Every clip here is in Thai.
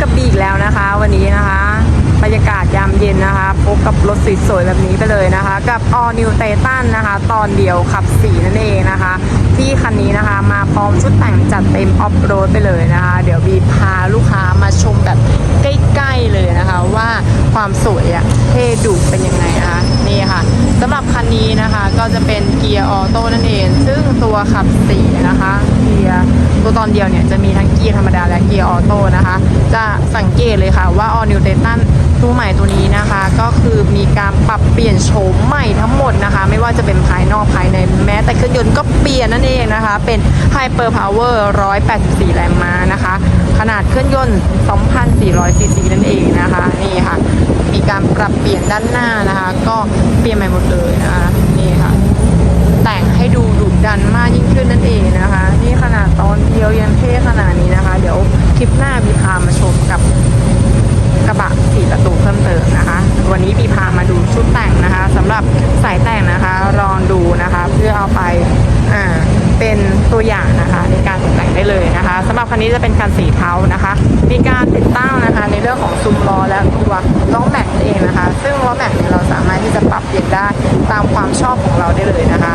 กระบี่อีกแล้วนะคะ วันนี้นะคะบรรยากาศยามเย็นนะคะ พบกับรถสวยๆแบบนี้ไปเลยนะคะ กับ All New Titan นะคะ ตอนเดียวขับสีนั่นเองนะคะ ที่คันนี้นะคะมาพร้อมชุดแต่งจัดเต็มออฟโรดไปเลยนะคะ เดี๋ยวบีพาลูกค้ามาชมแบบใกล้ๆเลยนะคะ ว่าความสวยอะเท่ดุเป็นยังไงนะคะนี่ค่ะสำหรับคันนี้นะคะก็ จะเป็นเกียร์ออโต้นั่นเอง ซึ่งตัวขับสีนะคะเกียร์ตัวตอนเดียวเนี่ยจะมีทั้งเกียร์ธรรมดาและเกียร์ออโต้นะคะ จะสังเกตเลยค่ะว่า All New Titan ตัวใหม่ตัวนี้นะคะ ก็คือมีการปรับเปลี่ยนโฉมใหม่ทั้งหมดนะคะ ไม่ว่าจะเป็นภายนอกภายในแม้แต่เครื่องยนต์ก็เปลี่ยนนั่นเองนะคะ เป็น Hyper Power 184 แรงม้านะคะ ขนาดเครื่องยนต์ 2,400ซีซีนั่นเองนะคะนี่ค่ะ มีการปรับเปลี่ยนด้านหน้านะคะ ก็เปลี่ยนใหม่หมดเลยนะคะ ให้ดูดุดันมากยิ่งขึ้นนั่นเองนะคะ นี่ขนาดตอนเดียวยังเท่ขนาดนี้นะคะ เดี๋ยวคลิปหน้าบีพามาชมกับกระบะสี่ประตูเพิ่มเติมนะคะ วันนี้บีพามาดูชุดแต่งนะคะสำหรับสายแต่งนะคะลองดูนะคะ เพื่อเอาไปอ่าเป็นตัวอย่างนะคะในการตกแต่งได้เลยนะคะสำหรับคันนี้จะเป็นคันสีเทานะคะ มีการติดตั้งนะคะ ได้ตามความชอบของเราได้เลยนะคะ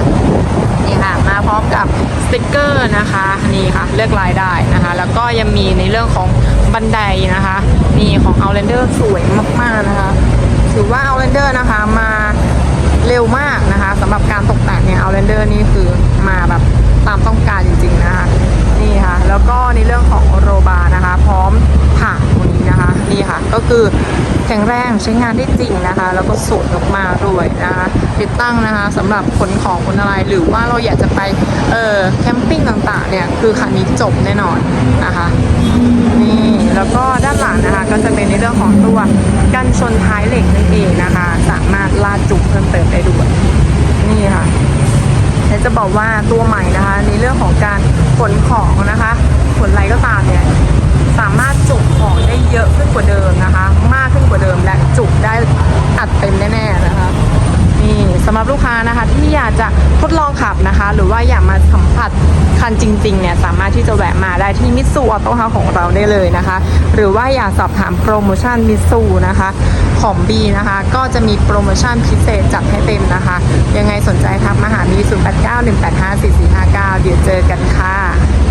นี่ค่ะมาพร้อมกับสติกเกอร์นะคะนี่ค่ะเลือกลายได้นะคะ แล้วก็ยังมีในเรื่องของบันไดนะคะนี่ของ Outlander สวยมากๆนะคะถือว่า Outlander นะคะมาเร็วมากนะคะสำหรับการตกแต่งเนี่ย Outlander นี่คือมาแบบตามต้องการจริงๆนะคะ ก็คือแข็งแรงใช้งานได้จริงนะคะ แล้วก็สวยมากๆด้วยนะคะติดตั้งนะคะสำหรับขนของขนอะไรหรือว่าเราอยากจะไปเอ่อแคมปิ้งต่างๆเนี่ยคือคันนี้จบแน่นอนนะคะนี่แล้วก็ด้านหลังนะคะก็จะเป็นในเรื่องของตัวกันชนท้ายเหล็กนั่นเองนะคะ สามารถลาดจุกเพิ่มเติมได้ด้วยนี่ค่ะและจะบอกว่าตัวใหม่นะคะ ในเรื่องของการขนของนะคะขนอะไรก็ตามเนี่ยสามารถ จุของได้เยอะขึ้นกว่าเดิมนะคะ มากขึ้นกว่าเดิมและจุได้อัดเต็มแน่ๆนะคะนี่สำหรับลูกค้านะคะที่อยากจะทดลองขับนะคะ หรือว่าอยากมาสัมผัสคันจริงๆเนี่ยสามารถที่จะแวะมาได้ที่มิตซูออโต้เฮาของเราได้เลยนะคะ หรือว่าอยากสอบถามโปรโมชั่นมิตซูนะคะของ B นะคะก็จะมีโปรโมชั่นพิเศษจัดให้เต็มนะคะ ยังไงสนใจทักมาหามี0891854459 เดี๋ยวเจอกันค่ะ